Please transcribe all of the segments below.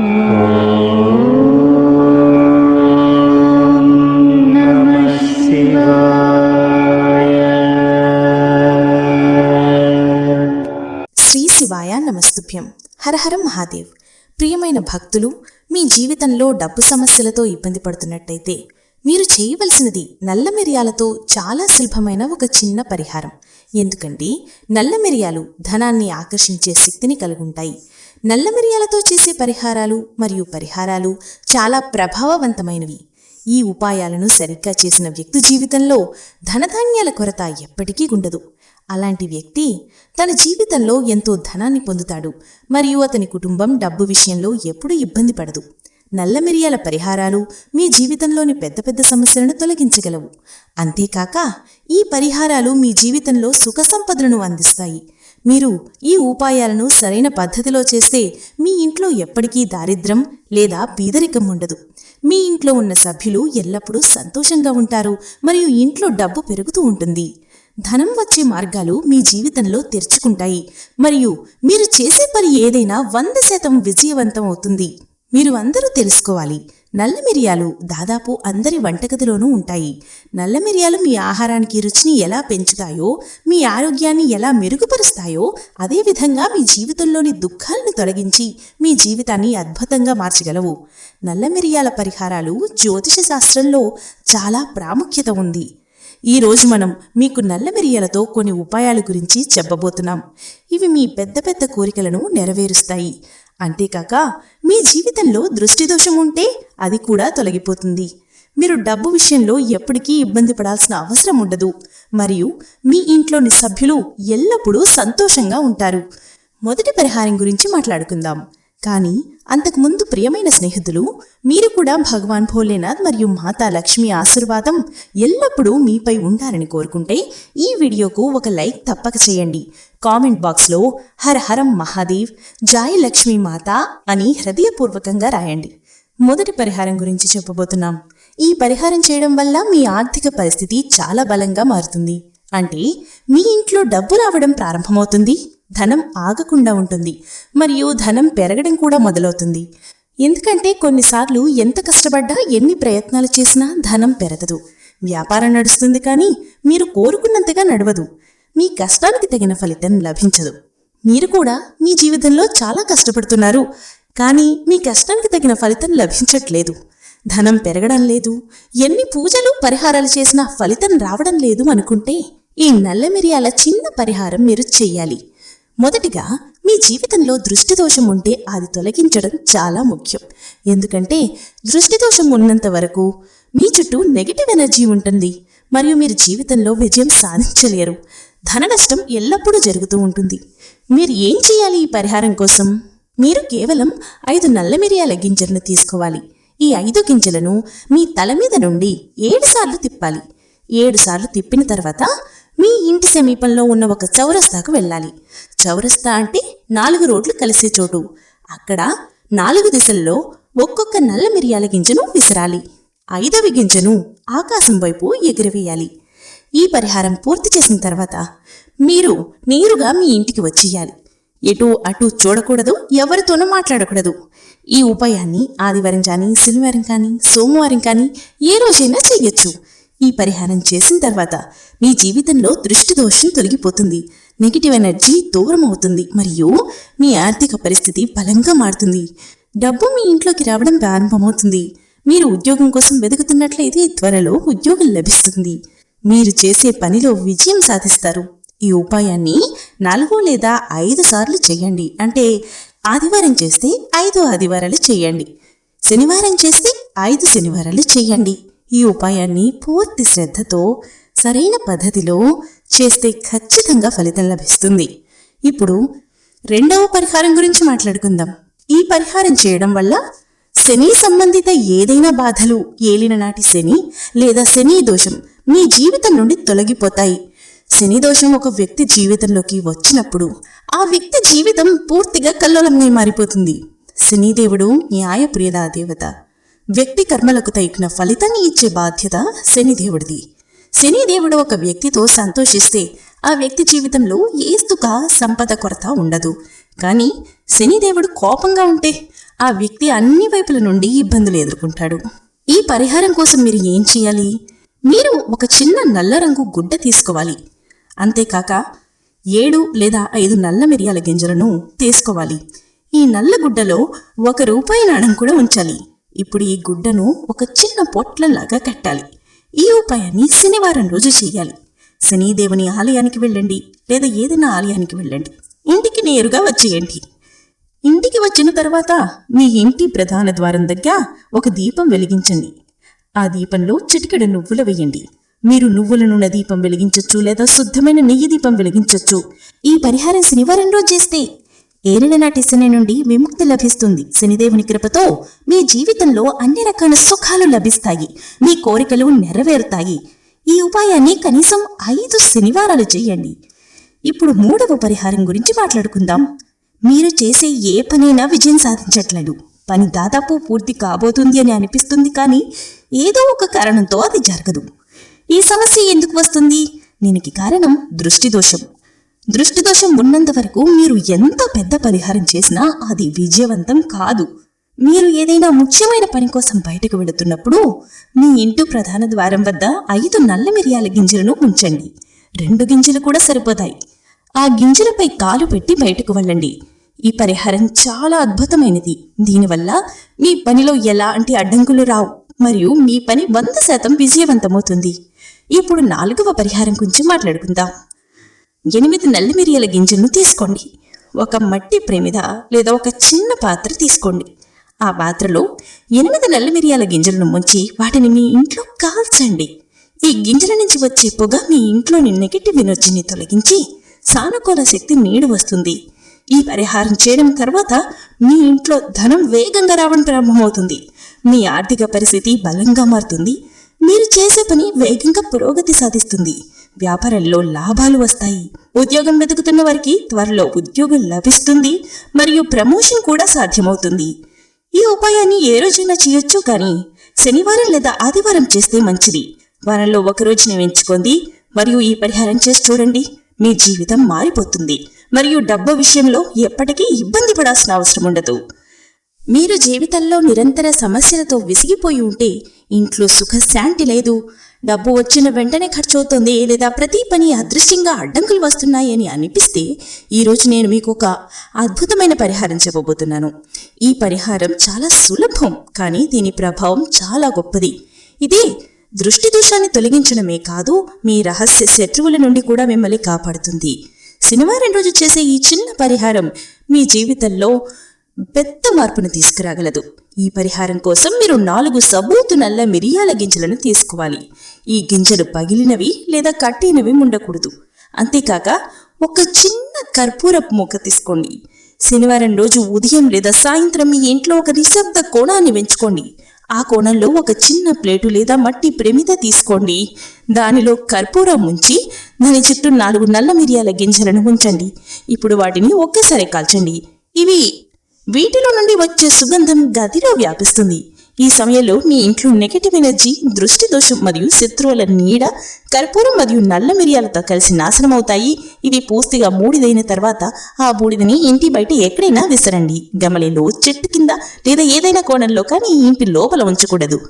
శ్రీ శివాయ నమస్తుభ్యం. హరహర మహాదేవ్. ప్రియమైన భక్తులు మీ జీవితంలో డబ్బు సమస్యలతో ఇబ్బంది పడుతున్నట్టయితే మీరు చేయవలసినది నల్ల మిరియాలతో చాలా సులభమైన ఒక చిన్న పరిహారం. ఎందుకంటే నల్ల మిరియాలు ధనాన్ని ఆకర్షించే శక్తిని కలిగుంటాయి. నల్ల మిరియాలతో చేసే పరిహారాలు మరియు పరిహారాలు చాలా ప్రభావవంతమైనవి. ఈ ఉపాయాలను సరిగ్గా చేసిన వ్యక్తి జీవితంలో ధనధాన్యాల కొరత ఎప్పటికీ ఉండదు. అలాంటి వ్యక్తి తన జీవితంలో ఎంతో ధనాన్ని పొందుతాడు మరియు అతని కుటుంబం డబ్బు విషయంలో ఎప్పుడూ ఇబ్బంది పడదు. నల్ల మిరియాల పరిహారాలు మీ జీవితంలోని పెద్ద పెద్ద సమస్యలను తొలగించగలవు. అంతేకాక ఈ పరిహారాలు మీ జీవితంలో సుఖ సంపదలను అందిస్తాయి. మీరు ఈ ఉపాయాలను సరైన పద్ధతిలో చేస్తే మీ ఇంట్లో ఎప్పటికీ దారిద్రం లేదా బీదరికం ఉండదు. మీ ఇంట్లో ఉన్న సభ్యులు ఎల్లప్పుడూ సంతోషంగా ఉంటారు మరియు ఇంట్లో డబ్బు పెరుగుతూ ఉంటుంది. ధనం వచ్చే మార్గాలు మీ జీవితంలో తెరుచుకుంటాయి మరియు మీరు చేసే పని ఏదైనా వంద శాతం విజయవంతం అవుతుంది. మీరు అందరూ తెలుసుకోవాలి. నల్ల మిరియాలు దాదాపు అందరి వంటగదిలోనూ ఉంటాయి. నల్ల మిరియాలు మీ ఆహారానికి రుచిని ఎలా పెంచుతాయో మీ ఆరోగ్యాన్ని ఎలా మెరుగుపరుస్తాయో అదేవిధంగా మీ జీవితంలోని దుఃఖాలను తొలగించి మీ జీవితాన్ని అద్భుతంగా మార్చగలవు. నల్ల మిరియాల పరిహారాలు జ్యోతిష శాస్త్రంలో చాలా ప్రాముఖ్యత ఉంది. ఈ రోజు మనం మీకు నల్ల మిరియాలతో కొన్ని ఉపాయాల గురించి చెప్పబోతున్నాం. ఇవి మీ పెద్ద పెద్ద కోరికలను నెరవేరుస్తాయి. అంతేకాక మీ జీవితంలో దృష్టి దోషం ఉంటే అది కూడా తొలగిపోతుంది. మీరు డబ్బు విషయంలో ఎప్పటికీ ఇబ్బంది పడాల్సిన అవసరం ఉండదు. మరియు మీ ఇంట్లోని సభ్యులు ఎల్లప్పుడూ సంతోషంగా ఉంటారు. మొదటి పరిహారం గురించి మాట్లాడుకుందాం. కానీ అంతకుముందు ప్రియమైన స్నేహితులు మీరు కూడా భగవాన్ భోలేనాథ్ మరియు మాతా లక్ష్మి ఆశీర్వాదం ఎల్లప్పుడూ మీపై ఉండాలని కోరుకుంటే ఈ వీడియోకు ఒక లైక్ తప్పక చేయండి. కామెంట్ బాక్స్లో హర హరం మహాదేవ్ జాయ్ లక్ష్మీ మాత అని హృదయపూర్వకంగా రాయండి. మొదటి పరిహారం గురించి చెప్పబోతున్నాం. ఈ పరిహారం చేయడం వల్ల మీ ఆర్థిక పరిస్థితి చాలా బలంగా మారుతుంది. అంటే మీ ఇంట్లో డబ్బు రావడం ప్రారంభమవుతుంది. ధనం ఆగకుండా ఉంటుంది. మరియు ధనం పెరగడం కూడా మొదలవుతుంది. ఎందుకంటే కొన్నిసార్లు ఎంత కష్టపడ్డా ఎన్ని ప్రయత్నాలు చేసినా ధనం పెరగదు. వ్యాపారం నడుస్తుంది కానీ మీరు కోరుకున్నంతగా నడవదు. మీ కష్టానికి తగిన ఫలితం లభించదు. మీరు కూడా మీ జీవితంలో చాలా కష్టపడుతున్నారు. కానీ మీ కష్టానికి తగిన ఫలితం లభించట్లేదు. ధనం పెరగడం లేదు. ఎన్ని పూజలు పరిహారాలు చేసినా ఫలితం రావడం లేదు అనుకుంటే ఈ నల్ల మిరియాల చిన్న పరిహారం మీరు చెయ్యాలి. మొదటిగా మీ జీవితంలో దృష్టి దోషం ఉంటే అది తొలగించడం చాలా ముఖ్యం. ఎందుకంటే దృష్టి దోషం ఉన్నంత వరకు మీ చుట్టూ నెగిటివ్ ఎనర్జీ ఉంటుంది. మరియు మీరు జీవితంలో విజయం సాధించలేరు. ధన నష్టం ఎల్లప్పుడూ జరుగుతూ ఉంటుంది. మీరు ఏం చేయాలి ఈ పరిహారం కోసం? మీరు కేవలం ఐదు నల్ల మిరియాల గింజలను తీసుకోవాలి. ఈ ఐదు గింజలను మీ తల మీద నుండి ఏడు సార్లు తిప్పాలి. ఏడు సార్లు తిప్పిన తర్వాత మీ ఇంటి సమీపంలో ఉన్న ఒక చౌరస్తాకు వెళ్ళాలి. చౌరస్తా అంటే నాలుగు రోడ్లు కలిసే చోటు. అక్కడ నాలుగు దిశల్లో ఒక్కొక్క నల్ల మిరియాల గింజను విసరాలి. ఐదవ గింజను ఆకాశం వైపు ఎగిరివేయాలి. ఈ పరిహారం పూర్తి చేసిన తర్వాత మీరు నేరుగా మీ ఇంటికి వచ్చేయాలి. ఎటు అటు చూడకూడదు ఎవరితోనూ మాట్లాడకూడదు. ఈ ఉపాయాన్ని ఆదివారం కానీ శనివారం కానీ సోమవారం కానీ ఏ రోజైనా చేయొచ్చు. ఈ పరిహారం చేసిన తర్వాత మీ జీవితంలో దృష్టి దోషం తొలగిపోతుంది. నెగిటివ్ ఎనర్జీ దూరం అవుతుంది మరియు మీ ఆర్థిక పరిస్థితి బలంగా మారుతుంది. డబ్బు మీ ఇంట్లోకి రావడం ప్రారంభమవుతుంది. మీరు ఉద్యోగం కోసం వెతుకుతున్నట్లయితే త్వరలో ఉద్యోగం లభిస్తుంది. మీరు చేసే పనిలో విజయం సాధిస్తారు. ఈ ఉపాయాన్ని నాలుగు లేదా ఐదు సార్లు చేయండి. అంటే ఆదివారం చేస్తే ఐదు ఆదివారాలు చేయండి. శనివారం చేస్తే ఐదు శనివారాలు చేయండి. ఈ ఉపాయాన్ని పూర్తి శ్రద్ధతో సరైన పద్ధతిలో చేస్తే ఖచ్చితంగా ఫలితం లభిస్తుంది. ఇప్పుడు రెండవ పరిహారం గురించి మాట్లాడుకుందాం. ఈ పరిహారం చేయడం వల్ల శని సంబంధిత ఏదైనా బాధలు ఏలిన నాటి శని లేదా శని దోషం మీ జీవితం నుండి తొలగిపోతాయి. శని దోషం ఒక వ్యక్తి జీవితంలోకి వచ్చినప్పుడు ఆ వ్యక్తి జీవితం పూర్తిగా కల్లోలంగా మారిపోతుంది. శనిదేవుడు న్యాయప్రియదా దేవత? వ్యక్తి కర్మలకు తగిన ఫలితాన్ని ఇచ్చే బాధ్యత శనిదేవుడిది. శనిదేవుడు ఒక వ్యక్తితో సంతోషిస్తే ఆ వ్యక్తి జీవితంలో ఏస్తుక సంపద కొరత ఉండదు. కానీ శనిదేవుడు కోపంగా ఉంటే ఆ వ్యక్తి అన్ని వైపుల నుండి ఇబ్బందులు ఎదుర్కొంటాడు. ఈ పరిహారం కోసం మీరు ఏం చేయాలి? మీరు ఒక చిన్న నల్ల రంగు గుడ్డ తీసుకోవాలి. అంతేకాక ఏడు లేదా ఐదు నల్ల మిరియాల గింజలను తీసుకోవాలి. ఈ నల్ల గుడ్డలో ఒక రూపాయి నాణం కూడా ఉంచాలి. ఇప్పుడు ఈ గుడ్డను ఒక చిన్న పొట్లలాగా కట్టాలి. ఈ ఉపాయాన్ని శనివారం రోజు చేయాలి శనిదేవుని ఆలయానికి వెళ్ళండి లేదా ఏదైనా ఆలయానికి వెళ్ళండి. ఇంటికి నేరుగా వచ్చేయండి. ఇంటికి వచ్చిన తర్వాత మీ ఇంటి ప్రధాన ద్వారం దగ్గర ఒక దీపం వెలిగించండి. ఆ దీపంలో చిటికెడు నువ్వులు వేయండి. మీరు నువ్వుల నూనె దీపం వెలిగించొచ్చు లేదా శుద్ధమైన నెయ్యి దీపం వెలిగించొచ్చు. ఈ పరిహారం శనివారం రోజు చేస్తే ఏరిన నాటి శని నుండి విముక్తి లభిస్తుంది. శనిదేవుని కృపతో మీ జీవితంలో అన్ని రకాల సుఖాలు లభిస్తాయి. మీ కోరికలు నెరవేరుతాయి. ఈ ఉపాయాన్ని కనీసం ఐదు శనివారాలు చేయండి. ఇప్పుడు మూడవ పరిహారం గురించి మాట్లాడుకుందాం. మీరు చేసే ఏ పనైనా విజయం సాధించట్లేదు. పని దాదాపు పూర్తి కాబోతుంది అని అనిపిస్తుంది కానీ ఏదో ఒక కారణంతో అది జరగదు. ఈ సమస్య ఎందుకు వస్తుంది? దీనికి కారణం దృష్టి దోషం. దృష్టి దోషం ఉన్నంత వరకు మీరు ఎంత పెద్ద పరిహారం చేసినా అది విజయవంతం కాదు. మీరు ఏదైనా ముఖ్యమైన పని కోసం బయటకు వెళుతున్నప్పుడు మీ ఇంటి ప్రధాన ద్వారం వద్ద ఐదు నల్ల మిరియాల గింజలను ఉంచండి. రెండు గింజలు కూడా సరిపోతాయి. ఆ గింజలపై కాలు పెట్టి బయటకు వెళ్ళండి. ఈ పరిహారం చాలా అద్భుతమైనది. దీనివల్ల మీ పనిలో ఎలాంటి అడ్డంకులు రావు మరియు మీ పని వంద శాతం విజయవంతమవుతుంది. ఇప్పుడు నాలుగవ పరిహారం గురించి మాట్లాడుకుందాం. ఎనిమిది నల్ల మిరియాల గింజలను తీసుకోండి. ఒక మట్టి ప్రేమిద లేదా ఒక చిన్న పాత్ర తీసుకోండి. ఆ పాత్రలో ఎనిమిది నల్ల మిరియాల గింజలను ముంచి వాటిని మీ ఇంట్లో కాల్చండి. ఈ గింజల నుంచి వచ్చే పొగ మీ ఇంట్లోని నెగిటివ్ ఎనర్జీని తొలగించి సానుకూల శక్తి నీడు వస్తుంది. ఈ పరిహారం చేయడం తర్వాత మీ ఇంట్లో ధనం వేగంగా రావడం ప్రారంభమవుతుంది. మీ ఆర్థిక పరిస్థితి బలంగా మారుతుంది. మీరు చేసే పని వేగంగా పురోగతి సాధిస్తుంది. వ్యాపారంలో లాభాలు వస్తాయి. ఉద్యోగం వెతుకుతున్న వారికి త్వరలో ఉద్యోగం లభిస్తుంది మరియు ప్రమోషన్ కూడా సాధ్యమవుతుంది. ఈ ఉపాయాన్ని ఏ రోజైనా చేయొచ్చు కానీ శనివారం లేదా ఆదివారం చేస్తే మంచిది. వారంలో ఒక రోజుని ఎంచుకోండి మరియు ఈ పరిహారం చేసి చూడండి. మీ జీవితం మారిపోతుంది మరియు డబ్బు విషయంలో ఎప్పటికీ ఇబ్బంది పడాల్సిన అవసరం ఉండదు. మీరు జీవితంలో నిరంతర సమస్యలతో విసిగిపోయి ఉంటే ఇంట్లో సుఖశాంతి లేదు. డబ్బు వచ్చిన వెంటనే ఖర్చు అవుతుంది లేదా ప్రతి పని అదృశ్యంగా అడ్డంకులు వస్తున్నాయి అని అనిపిస్తే ఈరోజు నేను మీకు ఒక అద్భుతమైన పరిహారం చెప్పబోతున్నాను. ఈ పరిహారం చాలా సులభం కానీ దీని ప్రభావం చాలా గొప్పది. ఇది దృష్టి దోషాన్ని తొలగించడమే కాదు మీ రహస్య శత్రువుల నుండి కూడా మిమ్మల్ని కాపాడుతుంది. శనివారం రోజు చేసే ఈ చిన్న పరిహారం మీ జీవితంలో పెద్ద మార్పును తీసుకురాగలదు. ఈ పరిహారం కోసం మీరు నాలుగు సబూతు నల్ల మిరియాల గింజలను తీసుకోవాలి. ఈ గింజలు పగిలినవి లేదా కట్టినవి ఉండకూడదు అంతేకాక ఒక చిన్న కర్పూరపు మొక్క తీసుకోండి. శనివారం రోజు ఉదయం లేదా సాయంత్రం మీ ఇంట్లో ఒక నిశ్శబ్ద కోణాన్ని పెంచుకోండి ఆ కోణంలో ఒక చిన్న ప్లేటు లేదా మట్టి ప్రమిద తీసుకోండి. దానిలో కర్పూరం ఉంచి దాని చుట్టూ నాలుగు నల్ల మిరియాల గింజలను ఉంచండి. ఇప్పుడు వాటిని ఒక్కసారి కాల్చండి. ఇవి వీటిలో నుండి వచ్చే సుగంధం గదిలో వ్యాపిస్తుంది. ఈ సమయంలో మీ ఇంట్లో నెగటివ్ ఎనర్జీ దృష్టి దోషం మరియు శత్రువుల నీడ కర్పూరం మరియు నల్ల మిరియాలతో కలిసి నాశనం అవుతాయి. ఇది పూర్తిగా బూడిదైన తర్వాత ఆ బూడిదని ఇంటి బయట ఎక్కడైనా విసరండి. గమలిలో చెట్టు కింద లేదా ఏదైనా కోణంలో కానీ ఇంటి లోపల ఉంచకూడదు.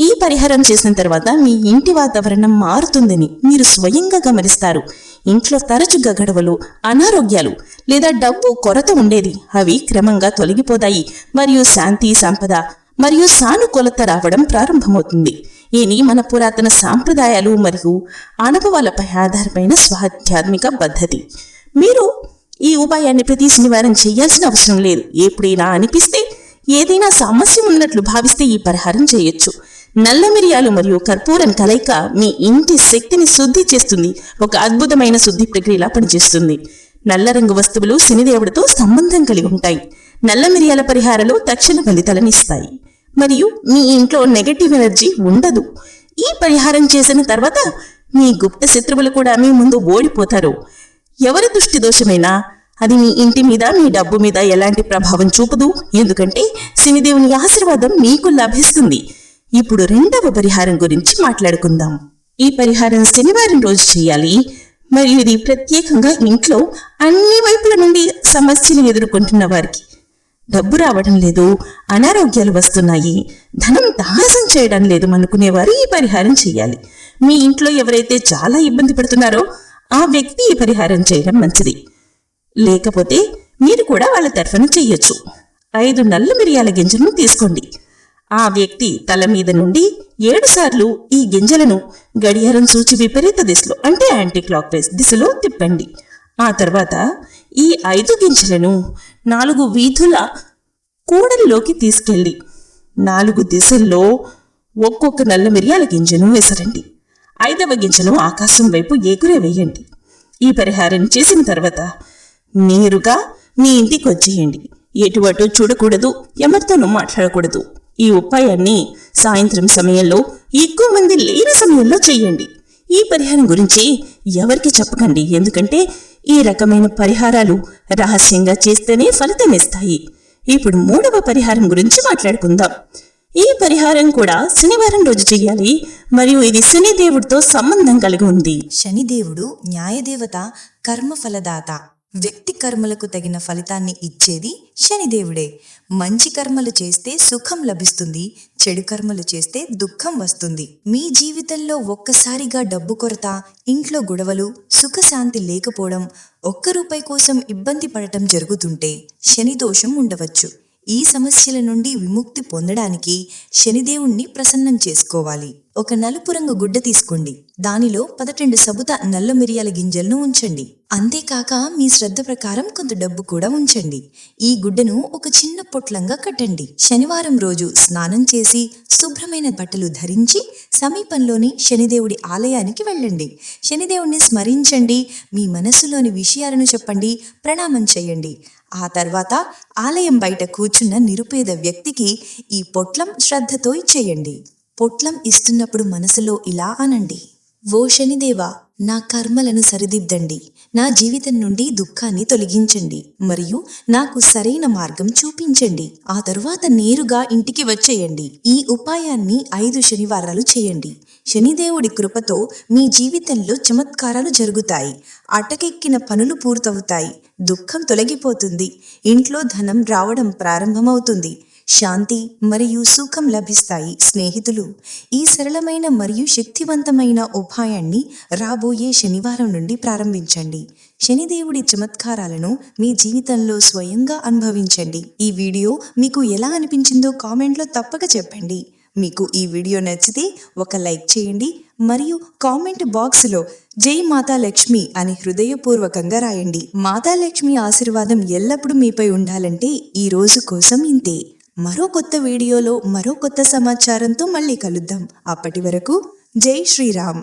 ఈ పరిహారం చేసిన తర్వాత మీ ఇంటి వాతావరణం మారుతుందని మీరు స్వయంగా గమనిస్తారు. ఇంట్లో తరచుగా గడవలు అనారోగ్యాలు లేదా డబ్బు కొరత ఉండేది. అవి క్రమంగా తొలగిపోతాయి. మరియు శాంతి సంపద మరియు సానుకూలత రావడం ప్రారంభమవుతుంది. ఇది మన పురాతన సాంప్రదాయాలు మరియు అనుభవాలపై ఆధారమైన స్వాధ్యాత్మిక పద్ధతి. మీరు ఈ ఉపాయాన్ని ప్రతి శనివారం చేయాల్సిన అవసరం లేదు. ఎప్పుడైనా అనిపిస్తే ఏదైనా సమస్య ఉన్నట్లు భావిస్తే ఈ పరిహారం చేయొచ్చు. నల్ల మిరియాలు మరియు కర్పూరం కలయిక మీ ఇంటి శక్తిని శుద్ధి చేస్తుంది. ఒక అద్భుతమైన శుద్ధి ప్రక్రియలా పనిచేస్తుంది. నల్ల రంగు వస్తువులు శనిదేవుడితో సంబంధం కలిగి ఉంటాయి. నల్ల మిరియాల పరిహారాలు తక్షణ ఫలితాలను ఇస్తాయి. మరియు మీ ఇంట్లో నెగటివ్ ఎనర్జీ ఉండదు. ఈ పరిహారం చేసిన తర్వాత మీ గుప్త శత్రువులు కూడా మీ ముందు ఓడిపోతారు. ఎవరి దృష్టి దోషమైనా అది మీ ఇంటి మీద మీ డబ్బు మీద ఎలాంటి ప్రభావం చూపదు. ఎందుకంటే శనిదేవుని ఆశీర్వాదం మీకు లభిస్తుంది. ఇప్పుడు రెండవ పరిహారం గురించి మాట్లాడుకుందాం. ఈ పరిహారం శనివారం రోజు చేయాలి. మరియు ఇది ప్రత్యేకంగా ఇంట్లో అన్ని వైపుల నుండి సమస్యలు ఎదుర్కొంటున్న వారికి డబ్బు రావడం లేదు అనారోగ్యాలు వస్తున్నాయి ధనం దాసం చేయడం లేదు అనుకునేవారు ఈ పరిహారం చేయాలి. మీ ఇంట్లో ఎవరైతే చాలా ఇబ్బంది పడుతున్నారో ఆ వ్యక్తి ఈ పరిహారం చేయడం మంచిది. లేకపోతే మీరు కూడా వాళ్ళ తరఫున చెయ్యొచ్చు ఐదు నల్ల మిరియాల గింజలను తీసుకోండి. ఆ వ్యక్తి తల మీద నుండి ఏడుసార్లు ఈ గింజలను గడియారం సూచి విపరీత దిశలో అంటే యాంటీ క్లాక్ వైజ్ దిశలో తిప్పండి. ఆ తర్వాత ఈ ఐదు గింజలను నాలుగు వీధుల కూడలిలోకి తీసుకెళ్ళి నాలుగు దిశల్లో ఒక్కొక్క నల్ల మిరియాల గింజను విసరండి. ఐదవ గింజను ఆకాశం వైపు ఎగురే వేయండి. ఈ పరిహారం చేసిన తర్వాత నేరుగా మీ ఇంటికి వచ్చేయండి. ఎటువటు చూడకూడదు ఎవరితోనూ మాట్లాడకూడదు. ఈ ఉపాయాన్ని సాయంత్రం సమయంలో ఎక్కువ మంది లేని సమయంలో చేయండి ఈ పరిహారం గురించి ఎవరికి చెప్పకండి. ఎందుకంటే ఈ రకమైన పరిహారాలు రహస్యంగా చేస్తేనే ఫలితం ఇస్తాయి. ఇప్పుడు మూడవ పరిహారం గురించి మాట్లాడుకుందాం. ఈ పరిహారం కూడా శనివారం రోజు చేయాలి మరియు ఇది శని దేవుడితో సంబంధం కలిగి ఉంది. శనిదేవుడు న్యాయదేవత కర్మఫలదాత. వ్యక్తి కర్మలకు తగిన ఫలితాన్ని ఇచ్చేది శనిదేవుడే. మంచి కర్మలు చేస్తే సుఖం లభిస్తుంది చెడు కర్మలు చేస్తే దుఃఖం వస్తుంది. మీ జీవితంలో ఒక్కసారిగా డబ్బు కొరత ఇంట్లో గొడవలు సుఖశాంతి లేకపోవడం ఒక్క రూపాయి కోసం ఇబ్బంది పడటం జరుగుతుంటే శని దోషం ఉండవచ్చు. ఈ సమస్యల నుండి విముక్తి పొందడానికి శనిదేవుణ్ణి ప్రసన్నం చేసుకోవాలి. ఒక నలుపు రంగు గుడ్డ తీసుకోండి. దానిలో పదటెండు సబుత నల్ల మిరియాల గింజలను ఉంచండి. అంతేకాక మీ శ్రద్ధ ప్రకారం కొంత డబ్బు కూడా ఉంచండి. ఈ గుడ్డను ఒక చిన్న పొట్లంగా కట్టండి. శనివారం రోజు స్నానం చేసి శుభ్రమైన బట్టలు ధరించి సమీపంలోని శనిదేవుడి ఆలయానికి వెళ్ళండి. శనిదేవుణ్ణి స్మరించండి మీ మనసులోని విషయాలను చెప్పండి ప్రణామం చేయండి. ఆ తర్వాత ఆలయం బయట కూర్చున్న నిరుపేద వ్యక్తికి ఈ పొట్లం శ్రద్ధతో ఇచ్చేయండి. పొట్లం ఇస్తున్నప్పుడు మనసులో ఇలా అనండి. ఓ శనిదేవా నా కర్మలను సరిదిద్దండి. నా జీవితం నుండి దుఃఖాన్ని తొలగించండి. మరియు నాకు సరైన మార్గం చూపించండి. ఆ తరువాత నేరుగా ఇంటికి వచ్చేయండి. ఈ ఉపాయాన్ని ఐదు శనివారాలు చేయండి. శనిదేవుడి కృపతో మీ జీవితంలో చమత్కారాలు జరుగుతాయి. అటకెక్కిన పనులు పూర్తవుతాయి. దుఃఖం తొలగిపోతుంది. ఇంట్లో ధనం రావడం ప్రారంభమవుతుంది. శాంతి మరియు సుఖం లభిస్తాయి. స్నేహితులు ఈ సరళమైన మరియు శక్తివంతమైన ఉపాయాన్ని రాబోయే శనివారం నుండి ప్రారంభించండి. శనిదేవుడి చమత్కారాలను మీ జీవితంలో స్వయంగా అనుభవించండి. ఈ వీడియో మీకు ఎలా అనిపించిందో కామెంట్లో తప్పక చెప్పండి. మీకు ఈ వీడియో నచ్చితే ఒక లైక్ చేయండి మరియు కామెంట్ బాక్స్లో జై మాతా లక్ష్మి అని హృదయపూర్వకంగా రాయండి. మాతా లక్ష్మి ఆశీర్వాదం ఎల్లప్పుడూ మీపై ఉండాలంటే ఈ రోజు కోసం ఇంతే. మరో కొత్త వీడియోలో మరో కొత్త సమాచారంతో మళ్ళీ కలుద్దాం. అప్పటి వరకు జై శ్రీరామ్.